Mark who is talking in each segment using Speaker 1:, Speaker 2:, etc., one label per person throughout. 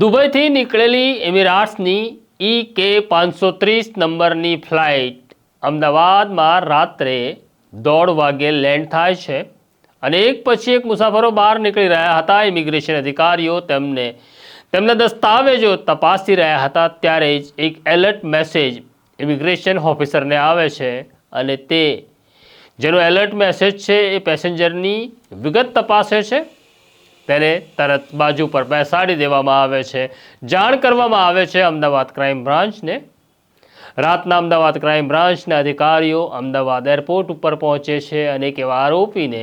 Speaker 1: દુબઈથી નીકળેલી એમિરાટ્સની ઈ કે પાંચસો ત્રીસ નંબરની ફ્લાઇટ અમદાવાદમાં રાત્રે દોઢ વાગે લેન્ડ થાય છે અને એક પછી એક મુસાફરો બહાર નીકળી રહ્યા હતા. ઇમિગ્રેશન અધિકારીઓ તેમને, તેમના દસ્તાવેજો તપાસી રહ્યા હતા. ત્યારે જ એક એલર્ટ મેસેજ ઇમિગ્રેશન ઓફિસરને આવે છે અને તે, જેનો એલર્ટ મેસેજ છે એ પેસેન્જરની વિગત તપાસે છે. તેને તરત બાજુ પર બેસાડી દેવામાં આવે છે. જાણ કરવામાં આવે છે અમદાવાદ ક્રાઇમ બ્રાન્ચને. રાતના અમદાવાદ ક્રાઇમ બ્રાન્ચના અધિકારીઓ અમદાવાદ એરપોર્ટ ઉપર પહોંચે છે અને એક એવા આરોપીને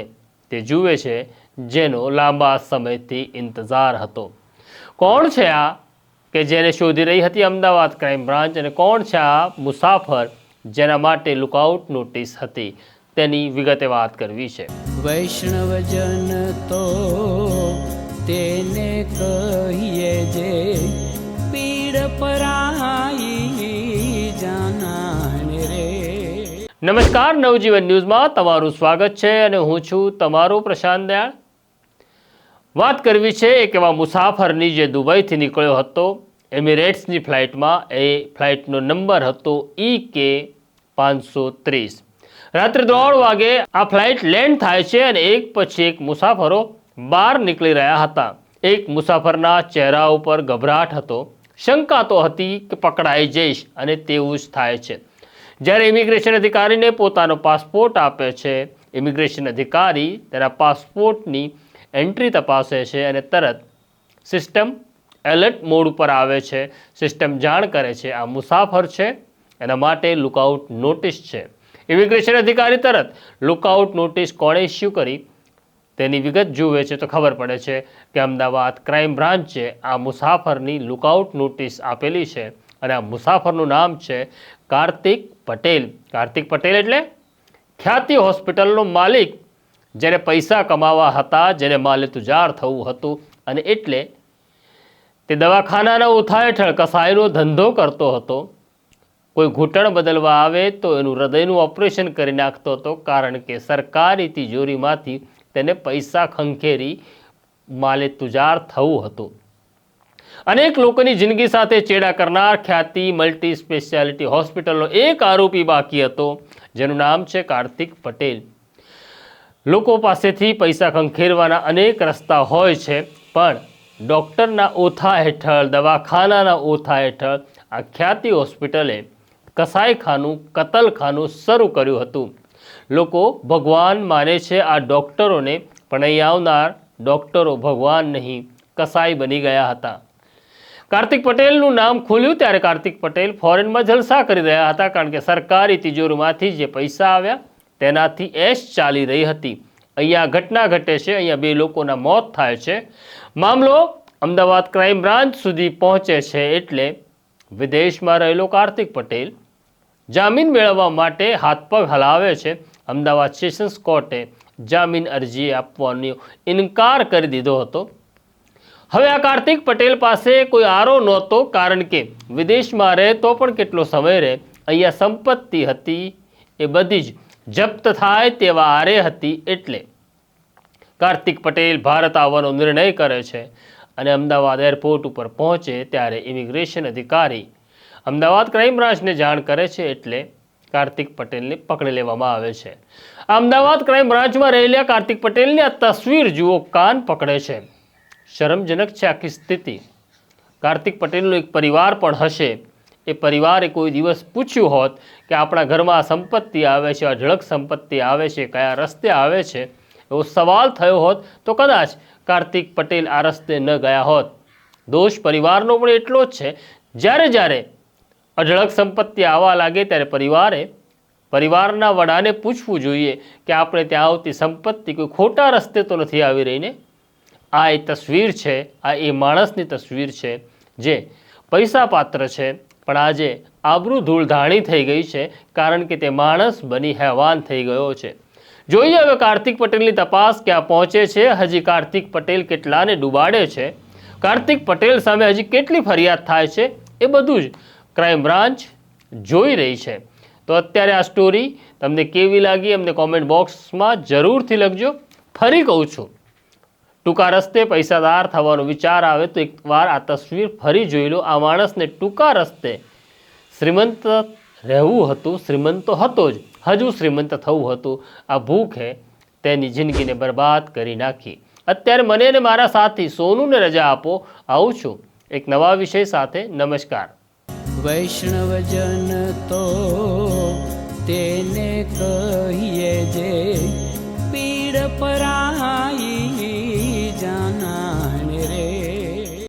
Speaker 1: તે જુએ છે જેનો લાંબા સમયથી ઇંતજાર હતો. કોણ છે આ કે જેને શોધી રહી હતી અમદાવાદ ક્રાઇમ બ્રાન્ચ અને કોણ છે આ મુસાફર જેના માટે લુકઆઉટ નોટિસ હતી? તેની વિગતે વાત કરવી છે.
Speaker 2: વૈષ્ણવજન તો તેને કહીએ જે પીડ પરાઈ જાનાને રે.
Speaker 1: નમસ્કાર નવજીવન ન્યૂઝમાં તમારું સ્વાગત છે અને હું છું તમારો પ્રશાંત દયાળ. વાત કરવી છે એક એવા મુસાફરની જે દુબઈથી નીકળ્યો હતો. એમિરેટ્સની ફ્લાઇટમાં એ ફ્લાઇટનો નંબર હતો ઈ કે પાંચસો ત્રીસ. રાત્રે ત્રણ વાગે આ ફ્લાઇટ લેન્ડ થાય છે અને એક પછી એક મુસાફરો બહાર નીકળી રહ્યા હતા. એક મુસાફરના ચહેરા ઉપર ગભરાટ હતો. શંકા તો હતી કે પકડાઈ જઈશ અને તેવું જ થાય છે. જ્યારે ઇમિગ્રેશન અધિકારીને પોતાનો પાસપોર્ટ આપે છે, ઇમિગ્રેશન અધિકારી તેના પાસપોર્ટની એન્ટ્રી તપાસે છે અને તરત સિસ્ટમ એલર્ટ મોડ ઉપર આવે છે. સિસ્ટમ જાણ કરે છે, આ મુસાફર છે, એના માટે લુકઆઉટ નોટિસ છે. ઇમિગ્રેશન અધિકારી તરત લુકઆઉટ નોટિસ કોણે ઇસ્યુ કરી? તેની વિગત જુએ છે તો ખબર પડે છે કે અમદાવાદ ક્રાઇમ બ્રાન્ચે આ મુસાફરની લુકઆઉટ નોટિસ આપેલી છે અને આ મુસાફરનું નામ છે કાર્તિક પટેલ. કાર્તિક પટેલ એટલે ખ્યાતિ હોસ્પિટલનો માલિક, જેને પૈસા કમાવા હતા, જેને માલે તુજાર થવું હતું અને એટલે તે દવાખાનાના ઉથા હેઠળ કસાયનો ધંધો કરતો હતો. કોઈ ઘૂંટણ બદલવા આવે તો એનું હૃદયનું ઓપરેશન કરી નાખતો હતો, કારણ કે સરકારી તિજોરીમાંથી તેને પૈસા ખંખેરી માલે તુજાર થવું હતું. અનેક લોકોની જિંદગી સાથે ચેડા કરનાર ખ્યાતિ મલ્ટી સ્પેશિયાલિટી હોસ્પિટલનો એક આરોપી બાકી હતો, જેનું નામ છે કાર્તિક પટેલ. લોકો પાસેથી પૈસા ખંખેરવાના અનેક રસ્તા હોય છે, પણ ડૉક્ટરના ઓથા હેઠળ, દવાખાનાના ઓથા હેઠળ આ ખ્યાતિ હોસ્પિટલે કસાઈખાનું, કતલખાનું શરૂ કર્યું હતું. લોકો ભગવાન માને છે આ ડૉક્ટરોને, પણ અહીં આવનાર ડૉક્ટરો ભગવાન નહીં, કસાઈ બની ગયા હતા. કાર્તિક પટેલનું નામ ખુલ્યું ત્યારે કાર્તિક પટેલ ફોરેનમાં જલસા કરી રહ્યા હતા, કારણ કે સરકારી તિજોરીમાંથી જે પૈસા આવ્યા, તેનાથી એશ ચાલી રહી હતી. અહીંયા ઘટના ઘટે છે, અહીંયા બે લોકોના મોત થાય છે. મામલો અમદાવાદ ક્રાઇમ બ્રાન્ચ સુધી પહોંચે છે એટલે વિદેશમાં રહેલો કાર્તિક પટેલ જામીન મેળવવા માટે હાથ પગ હલાવે છે. અમદાવાદ સેશન્સ કોર્ટે જામીન અરજી આપવાનો ઇનકાર કરી દીધો હતો. હવે આ કાર્તિક પટેલ પાસે કોઈ આરો નહોતો, કારણ કે વિદેશમાં રહે તો પણ કેટલો સમય રહે. અહીંયા સંપત્તિ હતી, એ બધી જ જપ્ત થાય તેવા આરે હતી એટલે કાર્તિક પટેલ ભારત આવવાનો નિર્ણય કરે છે અને અમદાવાદ એરપોર્ટ ઉપર પહોંચે ત્યારે ઇમિગ્રેશન અધિકારી અમદાવાદ ક્રાઇમ બ્રાન્ચને જાણ કરે છે એટલે કાર્તિક પટેલને પકડી લેવામાં આવે છે. અમદાવાદ ક્રાઇમ બ્રાન્ચમાં રહેલા કાર્તિક પટેલની આ તસવીર જુઓ, કાન પકડે છે. શરમજનક છે આખી સ્થિતિ. કાર્તિક પટેલનો એક પરિવાર પણ હશે. એ પરિવારે કોઈ દિવસ પૂછ્યું હોત કે આપણા ઘરમાં આ સંપત્તિ આવે છે અઢળક સંપત્તિ આવે છે, કયા રસ્તે આવે છે, એવો સવાલ થયો હોત તો કદાચ કાર્તિક પટેલ આ રસ્તે ન ગયા હોત. દોષ પરિવારનો પણ એટલો જ છે. જ્યારે જ્યારે અઢળક સંપત્તિ આવવા લાગે ત્યારે પરિવારે પરિવારના વડાને પૂછવું જોઈએ કે આપણે ત્યાં આવતી સંપત્તિ કોઈ ખોટા રસ્તે તો નથી આવી રહીને? આ એ તસવીર છે, આ એ માણસની તસવીર છે, જે પૈસા પાત્ર છે, પણ આજે આબરૂ ધૂળધાણી થઈ ગઈ છે, કારણ કે તે માણસ બની હેવાન થઈ ગયો છે. જોઈએ હવે કાર્તિક પટેલની તપાસ ક્યાં પહોંચે છે? હજી કાર્તિક પટેલ કેટલાને ડૂબાડે છે? કાર્તિક પટેલ સામે હજી કેટલી ફરિયાદ થાય છે? એ બધું જ ક્રાઇમ બ્રાન્ચ જોઈ રહી છે. તો અત્યારે આ સ્ટોરી તમને કેવી લાગી અમને કોમેન્ટ બોક્સમાં જરૂરથી લખજો. ફરી કહું છું. ટૂંકા રસ્તે પૈસાદાર થવાનો વિચાર આવે તો એકવાર આ તસવીર ફરી જોઈ લો. આ માણસને ટૂંકા રસ્તે શ્રીમંત રહેવું હતું, શ્રીમંત તો હતો જ. હજુ શ્રીમંત થવું હતું. આ ભૂખે તેની જિંદગીને બરબાદ કરી નાખી. અત્યારે મને અને મારા સાથી સોનુને રજા આપો. આવું છું. એક નવા વિષય સાથે નમસ્કાર.
Speaker 2: વૈષ્ણવજન તો તેને કહીએ